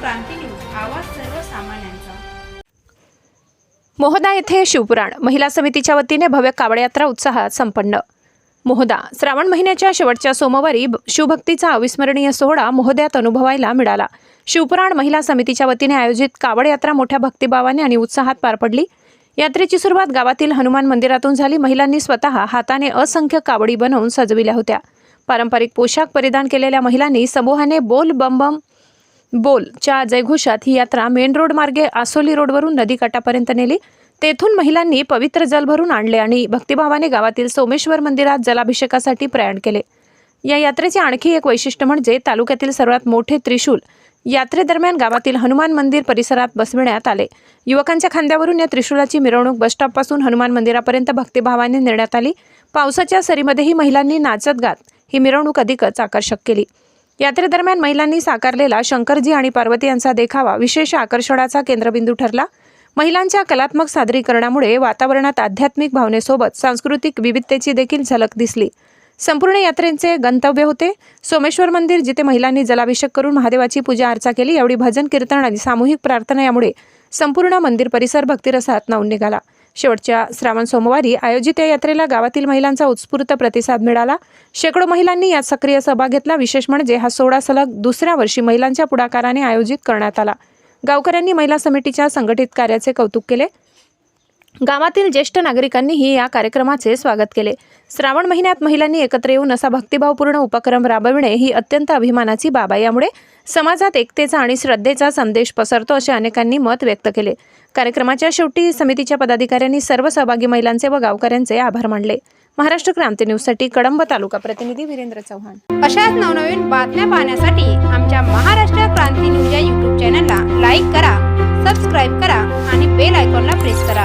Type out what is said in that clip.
क्रांती news आवाज सर्वसामान्यांचा. मोहदा येथे शिवपुराण. महिला समितीच्या वतीने भव्य कावड यात्रा उत्साहात संपन्न. मोहदा श्रावण महिन्याच्या शेवटच्या सोमवारी शिवभक्तीचा अविस्मरणीय सोहळा मोहद्यात अनुभवायला मिळाला. शिवपुराण महिला समितीच्या वतीने आयोजित कावड यात्रा मोठ्या भक्तिभावाने आणि उत्साहात पार पडली. यात्रेची सुरुवात गावातील हनुमान मंदिरातून झाली. महिलांनी स्वतः हाताने असंख्य कावडी बनवून सजविल्या होत्या. पारंपरिक पोशाख परिधान केलेल्या महिलांनी समूहाने बोल बम बम बोलच्या जयघोषात ही यात्रा मेन रोड मार्गे आसोली रोडवरून नदीकाठापर्यंत नेली. तेथून महिलांनी पवित्र जल भरून आणले आणि भक्तिभावाने गावातील सोमेश्वर मंदिरात जलाभिषेकासाठी प्रयाण केले. या यात्रेचे आणखी एक वैशिष्ट्य म्हणजे तालुक्यातील सर्वात मोठे त्रिशूल. यात्रेदरम्यान गावातील हनुमान मंदिर परिसरात बसविण्यात आले. युवकांच्या खांद्यावरून या त्रिशूलाची मिरवणूक बसस्टॉपपासून हनुमान मंदिरापर्यंत भक्तिभावाने नेण्यात आली. पावसाच्या सरीमध्येही महिलांनी नाचत गात ही मिरवणूक अधिकच आकर्षक केली. यात्रेदरम्यान महिलांनी साकारलेला शंकरजी आणि पार्वती यांचा देखावा विशेष आकर्षणाचा केंद्रबिंदू ठरला. महिलांच्या कलात्मक सादरीकरणामुळे वातावरणात आध्यात्मिक भावनेसोबत सांस्कृतिक विविधतेची देखील झलक दिसली. संपूर्ण यात्रेचे गंतव्य होते. सोमेश्वर मंदिर जिथे महिलांनी जलाभिषेक करून महादेवाची पूजा अर्चा केली एवढी भजन कीर्तन आणि सामूहिक प्रार्थना यामुळे संपूर्ण मंदिर परिसर भक्तिरसात नाऊन निघाला. शेवटच्या श्रावण सोमवारी आयोजित या यात्रेला गावातील महिलांचा उत्स्फूर्त प्रतिसाद मिळाला. शेकडो महिलांनी यात सक्रिय सहभाग घेतला. विशेष म्हणजे हा सोहळा सलग दुसऱ्या वर्षी महिलांच्या पुढाकाराने आयोजित करण्यात आला. गावकऱ्यांनी महिला समितीच्या संघटित कार्याचे कौतुक केले. गावातील ज्येष्ठ नागरिकांनीही या कार्यक्रमाचे स्वागत केले. श्रावण महिन्यात महिलांनी एकत्र येऊन असा भक्तिभावपूर्ण उपक्रम राबविणे ही अत्यंत अभिमानाची बाब आहे. यामुळे समाजात एकतेचा आणि श्रद्धेचा संदेश पसरतो असे अनेकांनी मत व्यक्त केले. कार्यक्रमाच्या शेवटी समितीच्या पदाधिकाऱ्यांनी सर्व सहभागी महिलांचे व गावकऱ्यांचे आभार मानले. महाराष्ट्र क्रांती न्यूजसाठी कळंब तालुका प्रतिनिधी वीरेंद्र चव्हाण. अशाच नवनवीन बातम्या पाहण्यासाठी आमच्या महाराष्ट्र क्रांती न्यूज या यूट्यूब चॅनलला लाईक करा.